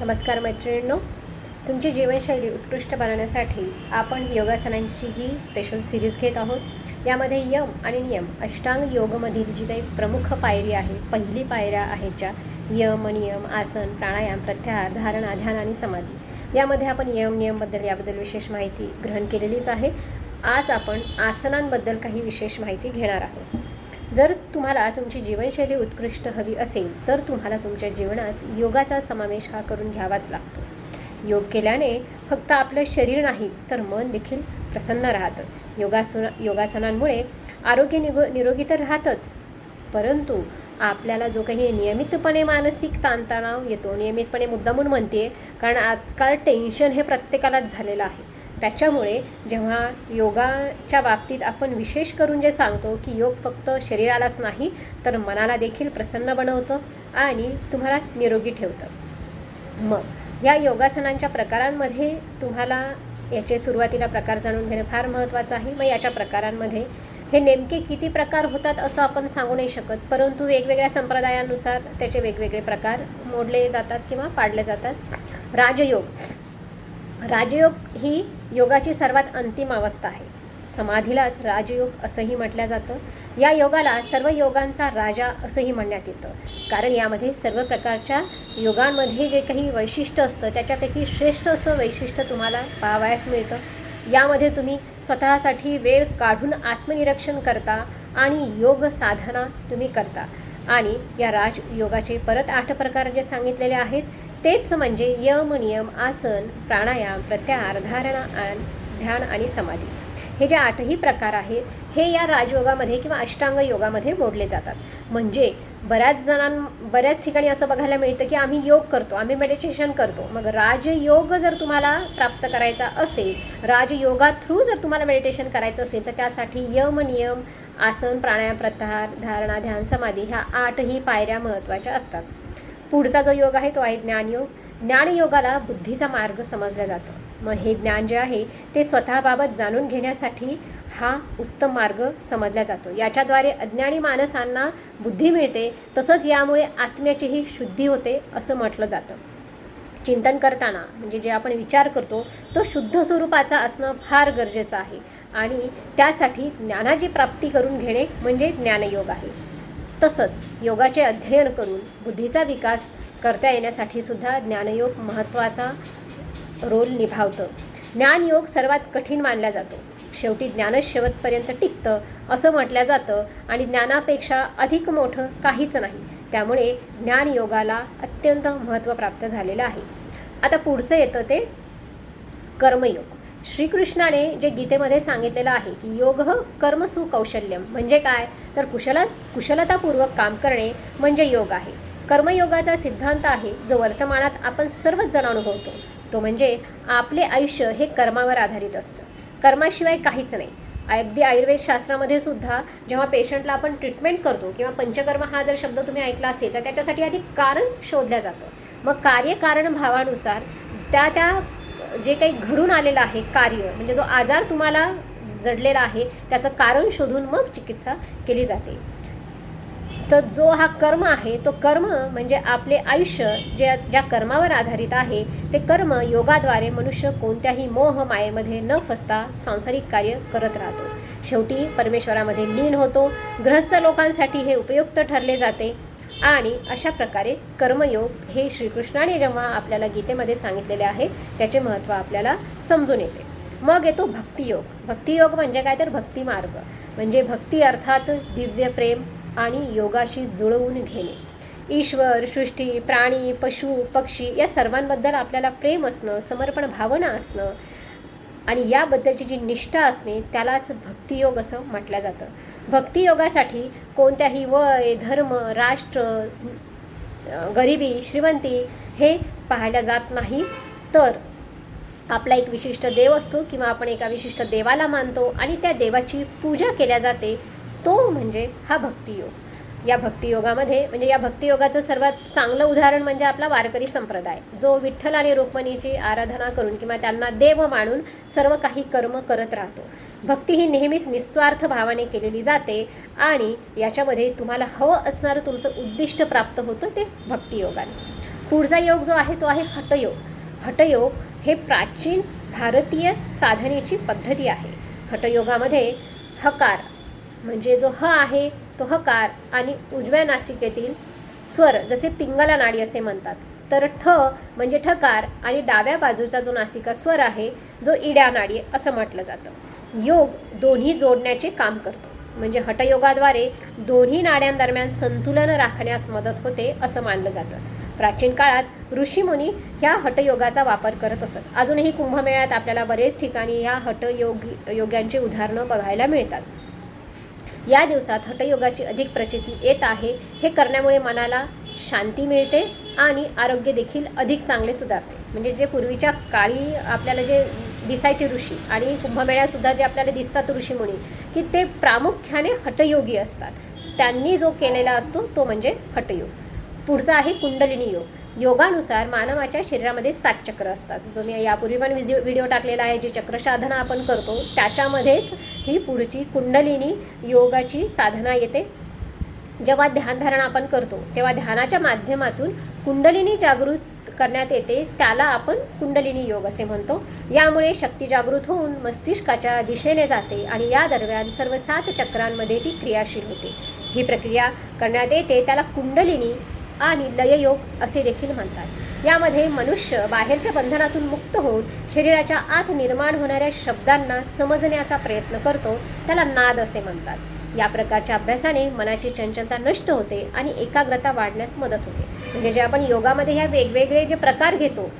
नमस्कार मैत्रिणींनो. तुमची जीवनशैली उत्कृष्ट बनवण्यासाठी आपण योगासनांची ही स्पेशल सिरीज घेत आहोत. यामध्ये यम आणि नियम अष्टांग योगमधील जी काही प्रमुख पायरी आहे पहिली पायऱ्या आहेत ज्या यम नियम आसन प्राणायाम प्रत्याहार धारणा ध्यान आणि समाधी. यामध्ये आपण यम नियमबद्दल याबद्दल विशेष माहिती ग्रहण केलेलीच आहे. आज आपण आसनांबद्दल काही विशेष माहिती घेणार आहोत. जर तुम्हाला तुमची जीवनशैली उत्कृष्ट हवी असेल तर तुम्हाला तुमच्या जीवनात योगाचा समावेश हा करून घ्यावाच लागतो. योग केल्याने फक्त आपलं शरीर नाही तर मन देखील प्रसन्न राहतं. योगासन योगासनांमुळे आरोग्य निग निरोगी तर राहतंच. परंतु आपल्याला जो काही नियमितपणे मानसिक ताणतणाव येतो नियमितपणे मुद्दामून म्हणते कारण आजकाल टेन्शन हे प्रत्येकालाच झालेलं आहे. त्याच्यामुळे जेव्हा योगाच्या बाबतीत आपण विशेष करून जे सांगतो की योग फक्त शरीरालाच नाही तर मनाला देखील प्रसन्न बनवतं आणि तुम्हाला निरोगी ठेवतं. मग या योगासनांच्या प्रकारांमध्ये तुम्हाला याचे सुरुवातीला प्रकार जाणून घेणं फार महत्त्वाचं आहे. मग याच्या प्रकारांमध्ये हे नेमके किती प्रकार होतात असं आपण सांगू नाही शकत परंतु वेगवेगळ्या संप्रदायानुसार त्याचे वेगवेगळे प्रकार मोडले जातात किंवा पाडले जातात. राजयोग. राजयोग ही योगाची सर्वात अंतिम अवस्था आहे. समाधीलाच राजयोग असंही म्हटलं जातं. या योगाला सर्व योगांचा राजा असंही म्हणण्यात येतं. कारण यामध्ये सर्व प्रकारच्या योगांमध्ये जे काही वैशिष्ट्य असतं त्याच्यापैकी श्रेष्ठ असं वैशिष्ट्य तुम्हाला पाहावयास मिळतं. यामध्ये तुम्ही स्वतःसाठी वेळ काढून आत्मनिरीक्षण करता आणि योग साधना तुम्ही करता. आणि या राजयोगाचे परत आठ प्रकार जे सांगितलेले आहेत तेच म्हणजे यम नियम आसन प्राणायाम प्रत्याहार धारणा आणि ध्यान आणि समाधी. हे जे आठही प्रकार आहेत हे या राजयोगामध्ये किंवा अष्टांग योगामध्ये मोडले जातात. म्हणजे बऱ्याच जणां बऱ्याच ठिकाणी असं बघायला मिळतं की आम्ही योग करतो आम्ही मेडिटेशन करतो. मग राजयोग जर तुम्हाला प्राप्त करायचा असेल राजयोगा थ्रू जर तुम्हाला मेडिटेशन करायचं असेल तर त्यासाठी यम नियम आसन प्राणायाम प्रत्याहार धारणा ध्यान समाधी ह्या आठही पायऱ्या महत्त्वाच्या असतात. पुढचा जो योग आहे तो आहे ज्ञानयोग ज्ञानयोगाला बुद्धीचा मार्ग समजला जातो. मग हे ज्ञान जे आहे ते स्वतःबाबत जाणून घेण्यासाठी हा उत्तम मार्ग समजला जातो. याच्याद्वारे अज्ञानी माणसांना बुद्धी मिळते तसंच यामुळे आत्म्याचीही शुद्धी होते असं म्हटलं जातं. चिंतन करताना म्हणजे जे आपण विचार करतो तो शुद्ध स्वरूपाचा असणं फार गरजेचं आहे. आणि त्यासाठी ज्ञानाची प्राप्ती करून घेणे म्हणजे ज्ञानयोग आहे. तसंच योगाचे अध्ययन करून बुद्धीचा विकास करता येण्यासाठी सुद्धा ज्ञानयोग महत्त्वाचा रोल निभावतं. ज्ञानयोग सर्वात कठीण मानला जातो. शेवटी ज्ञानच शेवटपर्यंत टिकतं असं म्हटलं जातं आणि ज्ञानापेक्षा अधिक मोठं काहीच नाही. त्यामुळे ज्ञानयोगाला अत्यंत महत्त्व प्राप्त झालेलं आहे. आता पुढचं येतं ते कर्मयोग. श्रीकृष्णाने जे गीतेमध्ये सांगितलेलं आहे की योग कर्मसु कौशल्यम म्हणजे काय? तर कुशला कुशलतापूर्वक काम करणे म्हणजे योग आहे. कर्मयोगाचा सिद्धांत आहे जो वर्तमानात आपण सर्वच जण अनुभवतो तो म्हणजे आपले आयुष्य हे कर्मावर आधारित असतं. कर्माशिवाय काहीच नाही. अगदी आयुर्वेद शास्त्रामध्ये सुद्धा जेव्हा पेशंटला आपण ट्रीटमेंट करतो किंवा पंचकर्म हा जर शब्द तुम्ही ऐकला असेल तर त्याच्यासाठी आधी कारण शोधलं जातं. मग कार्यकारण भावानुसार त्या त्या जे काही घडून आलेलं आहे कार्य म्हणजे जो आजार तुम्हाला जडलेला आहे त्याचं कारण शोधून मग चिकित्सा केली जाते. तर जो हा कर्म आहे तो कर्म म्हणजे आपले आयुष्य जे ज्या कर्मावर आधारित आहे ते कर्म योगाद्वारे मनुष्य कोणत्याही मोह मायेमध्ये न फसता सांसारिक कार्य करत राहतो. शेवटी परमेश्वरामध्ये लीन होतो. गृहस्थ लोकांसाठी हे उपयुक्त ठरले जाते. आणि अशा प्रकारे कर्मयोग हे श्रीकृष्णाने जेव्हा आपल्याला गीतेमध्ये सांगितलेले आहे त्याचे महत्त्व आपल्याला समजून येते. मग येतो भक्तियोग. भक्तियोग म्हणजे काय तर भक्तिमार्ग म्हणजे भक्ती अर्थात दिव्य प्रेम आणि योगाशी जुळवून घेणे. ईश्वर सृष्टी प्राणी पशु पक्षी या सर्वांबद्दल आपल्याला प्रेम असणं समर्पण भावना असणं आणि याबद्दलची जी निष्ठा असणे त्यालाच भक्तियोग असं म्हटलं जातं. भक्तियोगासाठी कोणत्याही वय धर्म राष्ट्र गरिबी श्रीमंती हे पाहायला जात नाही. तर आपला एक विशिष्ट देव असतो किंवा आपण एका विशिष्ट देवाला मानतो आणि त्या देवाची पूजा केल्या जाते तो म्हणजे हा भक्तियोग या भक्तियोगामध्ये म्हणजे या भक्तियोगाचं सर्वात चांगलं उदाहरण म्हणजे आपला वारकरी संप्रदाय. जो विठ्ठल आणि रुक्मिणीची आराधना करून किंवा त्यांना देव मानून सर्व काही कर्म करत राहतो. भक्ती ही नेहमीच निस्वार्थ भावाने केलेली जाते आणि याच्यामध्ये तुम्हाला हवं असणारं तुमचं उद्दिष्ट प्राप्त होतं ते भक्तियोगाने. पुढचा योग जो आहे तो आहे हटयोग. हटयोग हे प्राचीन भारतीय साधनेची पद्धती आहे. हटयोगामध्ये हकार म्हणजे जो ह आहे तो हकार आणि उजव्या नासिकेतील स्वर जसे पिंगला नाडी असे म्हणतात. तर ठ म्हणजे ठकार आणि डाव्या बाजूचा जो नासिका स्वर आहे जो इड्या नाडी असं म्हटलं जातं. योग दोन्ही जोडण्याचे काम करतो. म्हणजे हटयोगाद्वारे दोन्ही नाड्यांदरम्यान संतुलन राखण्यास मदत होते असं मानलं जातं. प्राचीन काळात ऋषीमुनी ह्या हटयोगाचा वापर करत असत. अजूनही कुंभमेळ्यात आपल्याला बरेच ठिकाणी ह्या हटयोग योग्यांची उदाहरणं बघायला मिळतात. या दिवसात हठयोगाची अधिक प्रचिती येत आहे. हे करण्यामुळे मनाला शांती मिळते आणि आरोग्य देखील अधिक चांगले सुधारते. म्हणजे जे पूर्वीच्या काळी आपल्याला जे दिसायचे ऋषी आणि कुंभमेळ्यासुद्धा जे आपल्याला दिसतात ऋषीमुनी की ते प्रामुख्याने हठयोगी असतात. त्यांनी जो केलेला असतो तो म्हणजे हठयोग. पुढचा आहे कुंडलिनी योग. योगानुसार मानवाच्या शरीरामध्ये सात चक्र असतात. जो मी यापूर्वी पण विजि व्हिडिओ टाकलेला आहे जी चक्र साधना आपण करतो त्याच्यामध्येच ही पुढची कुंडलिनी योगाची साधना येते. जेव्हा ध्यानधारणा आपण करतो तेव्हा ध्यानाच्या माध्यमातून कुंडलिनी जागृत करण्यात येते त्याला आपण कुंडलिनी योग असे म्हणतो. यामुळे शक्ती जागृत होऊन मस्तिष्काच्या दिशेने जाते आणि या दरम्यान सर्व सात चक्रांमध्ये ती क्रियाशील होते. ही प्रक्रिया करण्यात येते त्याला कुंडलिनी आणि लययोग असे देखील म्हणतात. यामध्ये मनुष्य बाहेरच्या बंधनातून मुक्त होऊन शरीराच्या आत निर्माण होणाऱ्या शब्दांना समजण्याचा प्रयत्न करतो त्याला नाद असे म्हणतात. या प्रकारच्या अभ्यासाने मनाची चंचलता नष्ट होते आणि एकाग्रता वाढण्यास मदत होते. म्हणजे जे आपण योगामध्ये ह्या वेगवेगळे जे प्रकार घेतो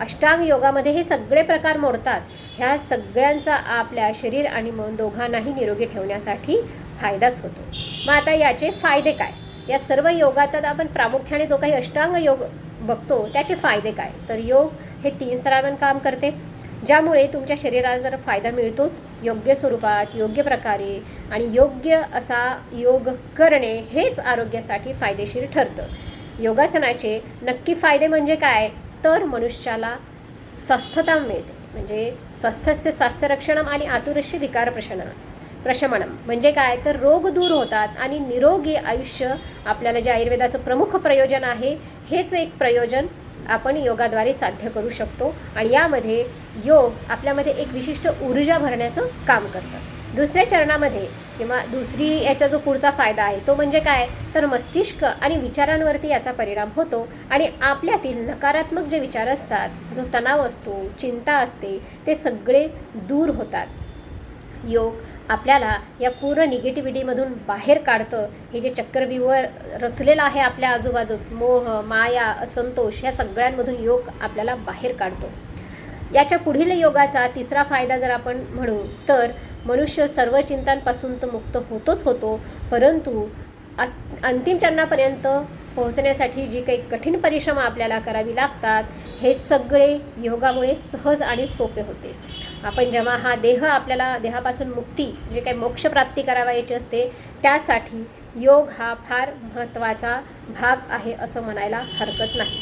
अष्टांग योगामध्ये हे सगळे प्रकार मोडतात ह्या सगळ्यांचा आपल्या शरीर आणि मन दोघांनाही निरोगी ठेवण्यासाठी फायदाच होतो. मग आता याचे फायदे काय? या सर्व योगात आपण प्रामुख्याने जो काही अष्टांग योग बघतो त्याचे फायदे काय? तर योग हे तीन स्तरावर काम करते. ज्यामुळे तुमच्या शरीराला जर फायदा मिळतोच योग्य स्वरूपात योग्य प्रकारे आणि योग्य असा योग करणे हेच आरोग्यासाठी फायदेशीर ठरतं. योगासनाचे नक्की फायदे म्हणजे काय? तर मनुष्याला स्वस्थता मिळते. म्हणजे स्वस्थस्य स्वास्थ्यरक्षणम आणि आतुरस्य विकार प्रशमन प्रशमनम. म्हणजे काय? तर रोग दूर होतात आणि निरोगी आयुष्य आपल्याला जे आयुर्वेदाचं प्रमुख प्रयोजन आहे हेच एक प्रयोजन आपण योगाद्वारे साध्य करू शकतो. आणि यामध्ये योग आपल्यामध्ये एक विशिष्ट ऊर्जा भरण्याचं काम करतं. दुसऱ्या चरणामध्ये किंवा दुसरी याचा जो पुढचा फायदा आहे तो म्हणजे काय? तर मस्तिष्क आणि विचारांवरती याचा परिणाम होतो आणि आपल्यातील नकारात्मक जे विचार असतात जो तणाव असतो चिंता असते ते सगळे दूर होतात. योग आपल्याला या पूर्ण निगेटिव्हिटीमधून बाहेर काढतं. हे जे चक्रव्यूह रचलेलं आहे आपल्या आजूबाजूत मोह माया असंतोष या सगळ्यांमधून योग आपल्याला बाहेर काढतो. याच्या पुढील योगाचा तिसरा फायदा जर आपण म्हणू तर मनुष्य सर्व चिंतांपासून तर मुक्त होतोच होतो परंतु अंतिम चरणापर्यंत पोहोचण्यासाठी जी काही कठीण परिश्रम आपल्याला करावी लागतात हे सगळे योगामुळे सहज आणि सोपे होते. आपण जेव्हा हा देह आपल्याला देहापासून मुक्ती जे काही मोक्षप्राप्ती करावायची असते त्यासाठी योग हा फार महत्त्वाचा भाग आहे असं म्हणायला हरकत नाही.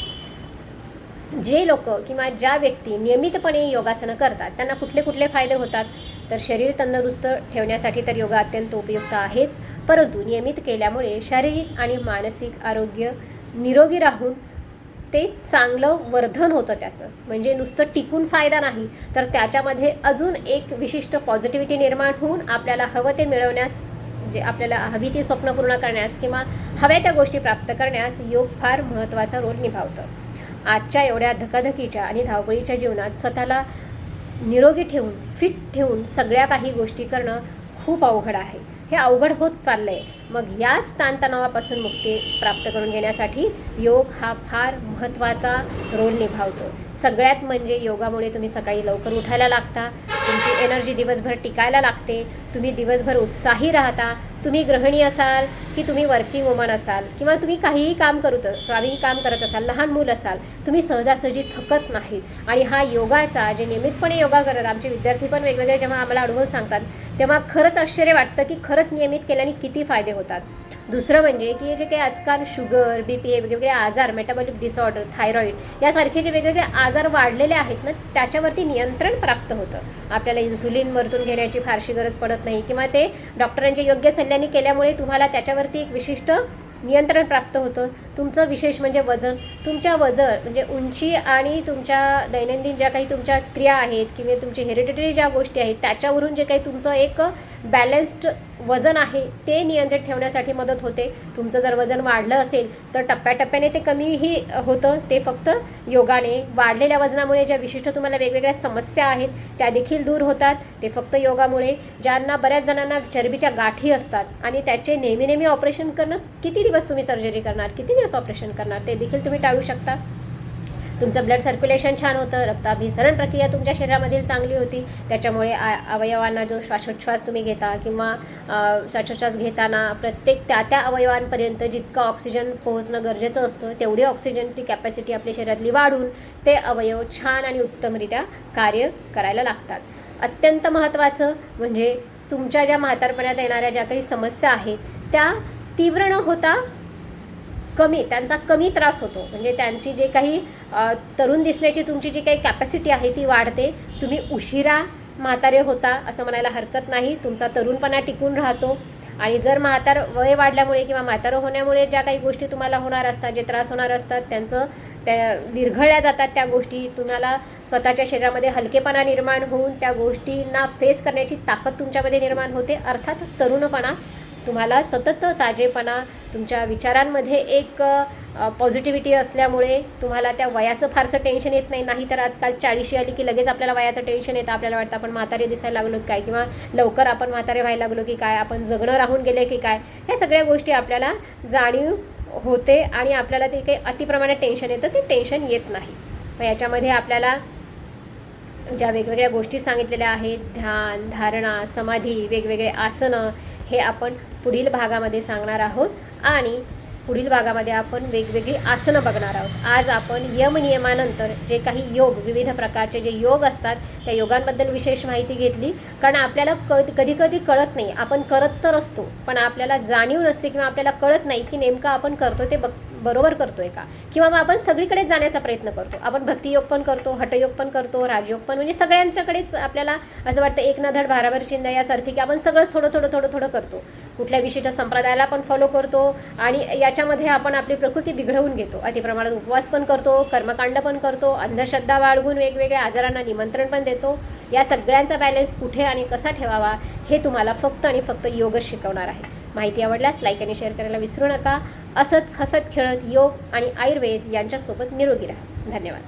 जे लोक किंवा ज्या व्यक्ती नियमितपणे योगासनं करतात त्यांना कुठले कुठले फायदे होतात? तर शरीर तंदुरुस्त ठेवण्यासाठी तर योगा अत्यंत उपयुक्त आहेच. परंतु नियमित केल्यामुळे शारीरिक आणि मानसिक आरोग्य निरोगी राहून ते चांगलं वर्धन होतं त्याचं. म्हणजे नुसतं टिकून फायदा नाही तर त्याच्यामध्ये अजून एक विशिष्ट पॉझिटिव्हिटी निर्माण होऊन आपल्याला हवं ते मिळवण्यास जे आपल्याला हवी ती स्वप्न पूर्ण करण्यास किंवा हव्या त्या गोष्टी प्राप्त करण्यास योग फार महत्त्वाचा रोल निभावतं. आजच्या एवढ्या धकाधकीच्या आणि धावपळीच्या जीवनात स्वतःला निरोगी ठेवून फिट ठेवून सगळ्या काही गोष्टी करणं खूप अवघड आहे. हे अवघड होत चाललं आहे मग याच ताणतणावापासून मुक्ती प्राप्त करून घेण्यासाठी योग हा फार महत्त्वाचा रोल निभावतो. सगळ्यात म्हणजे योगामुळे तुम्ही सकाळी लवकर उठायला लागता तुमची एनर्जी दिवसभर टिकायला लागते तुम्ही दिवसभर उत्साही राहता तुम्ही गृहिणी असाल की तुम्ही वर्किंग वुमन असाल किंवा तुम्ही काहीही काम करू काहीही काम करत असाल लहान मूल असाल तुम्ही सहजासहजी थकत नाहीत. आणि हा योगाचा जे नियमितपणे योगा करत आमचे विद्यार्थी पण वेगवेगळे जेव्हा आम्हाला अनुभव सांगतात तेव्हा खरंच आश्चर्य वाटतं की खरंच नियमित केल्याने किती फायदे होतात. दुसरं म्हणजे की जे काही आजकाल शुगर बी पी वेगवेगळे आजार मेटाबॉलिक डिसऑर्डर थायरॉईड यासारखे जे वेगवेगळे आजार वाढलेले आहेत ना त्याच्यावरती नियंत्रण प्राप्त होतं. आपल्याला इन्सुलिन वरतून घेण्याची फारशी गरज पडत नाही किंवा ते डॉक्टरांच्या योग्य सल्ल्याने केल्यामुळे तुम्हाला त्याच्यावरती एक विशिष्ट नियंत्रण प्राप्त होतं. तुमचं विशेष म्हणजे वजन. तुमच्या वजन म्हणजे उंची आणि तुमच्या दैनंदिन ज्या काही तुमच्या क्रिया आहेत किंवा तुमची हेरिडिटरी ज्या गोष्टी आहेत त्याच्यावरून जे काही तुमचं एक बॅलन्स्ड वजन आहे ते नियंत्रित ठेवण्यासाठी मदत होते. तुमचं जर वजन वाढलं असेल तर टप्प्याटप्प्याने ते कमीही होतं. ते फक्त योगाने. वाढलेल्या वजनामुळे ज्या विशिष्ट तुम्हाला वेगवेगळ्या समस्या आहेत त्या देखील दूर होतात. ते फक्त योगामुळे. ज्यांना बऱ्याच जणांना चरबीच्या गाठी असतात आणि त्याचे नेहमी नेहमी ऑपरेशन करणं किती दिवस तुम्ही सर्जरी करणार किती दिवस ऑपरेशन करणार ते देखील तुम्ही टाळू शकता. तुमचं ब्लड सर्क्युलेशन छान होतं रक्ताभिसरण प्रक्रिया तुमच्या शरीरामधील चांगली होती. त्याच्यामुळे आ अवयवांना जो श्वासोच्छ्वास तुम्ही घेता किंवा श्वासोच्छ्वास घेताना प्रत्येक त्या त्या अवयवांपर्यंत जितकं ऑक्सिजन पोहोचणं गरजेचं असतं तेवढी ऑक्सिजन ती कॅपॅसिटी आपल्या शरीरातली वाढून ते अवयव छान आणि उत्तमरित्या कार्य करायला लागतात. अत्यंत महत्त्वाचं म्हणजे तुमच्या ज्या म्हातारपणात येणाऱ्या ज्या काही समस्या आहेत त्या तीव्र न होता कमी त्यांचा कमी त्रास होतो. म्हणजे त्यांची जे काही तरुण दिसण्याची तुमची जी काही कॅपॅसिटी आहे ती वाढते. तुम्ही उशिरा म्हातारे होता असं म्हणायला हरकत नाही. तुमचा तरुणपणा टिकून राहतो. आणि जर म्हातार वय वाढल्यामुळे किंवा म्हातारं होण्यामुळे ज्या काही गोष्टी तुम्हाला होणार असतात जे त्रास होणार असतात त्यांचं त्या विरघळल्या जातात त्या गोष्टी. तुम्हाला स्वतःच्या शरीरामध्ये हलकेपणा निर्माण होऊन त्या गोष्टींना फेस करण्याची ताकद तुमच्यामध्ये निर्माण होते. अर्थात तरुणपणा तुम्हाला सतत ताजेपणा तुमच्या विचारांमध्ये एक पॉझिटिव्हिटी असल्यामुळे तुम्हाला त्या वयाचं फारसं टेन्शन येत नाही. नाही तर आजकाल चाळीशी आली की लगेच आपल्याला वयाचं टेन्शन येतं. आपल्याला वाटतं आपण म्हातारे दिसायला लागलो की काय? किंवा लवकर आपण म्हातारे व्हायला लागलो की काय? आपण जगणं राहून गेले की काय? ह्या सगळ्या गोष्टी आपल्याला जाणीव होते आणि आपल्याला ते काही अतिप्रमाणात टेन्शन येतं. ते टेन्शन येत नाही. मग याच्यामध्ये आपल्याला ज्या वेगवेगळ्या गोष्टी सांगितलेल्या आहेत ध्यान धारणा समाधी वेगवेगळे आसनं हे आपण पुढील भागामध्ये सांगणार आहोत आणि पुढील भागामध्ये आपण वेगवेगळी आसनं बघणार आहोत. आज आपण यमनियमानंतर जे काही योग विविध प्रकारचे जे योग असतात त्या योगांबद्दल विशेष माहिती घेतली. कारण आपल्याला क कधी कधी कळत नाही. आपण करत तर असतो पण आपल्याला जाणीव नसते किंवा आपल्याला कळत नाही की नेमकं आपण करतो ते बघ बरोबर करतोय का? किंवा मग आपण सगळीकडे जाण्याचा प्रयत्न करतो. आपण भक्तियोग पण करतो हटयोग पण करतो राजयोग पण म्हणजे सगळ्यांच्याकडेच आपल्याला असं वाटतं एक ना धड भाराभर चिंधा यासारखी की आपण सगळंच थोडं थोडं थोडं थोडं करतो. कुठल्या विशिष्ट संप्रदायाला पण फॉलो करतो आणि याच्यामध्ये आपण आपली प्रकृती बिघडवून घेतो. अतिप्रमाणात उपवास पण करतो कर्मकांड पण करतो अंधश्रद्धा बाळगून वेगवेगळ्या आजारांना निमंत्रण पण देतो. या सगळ्यांचा बॅलन्स कुठे आणि कसा ठेवावा हे तुम्हाला फक्त आणि फक्त योगच शिकवणार आहे. माहिती आवडल्यास लाईक आणि शेअर करायला विसरू नका. असंच हसत खेळत योग आणि आयुर्वेद यांच्यासोबत निरोगी राहा. धन्यवाद.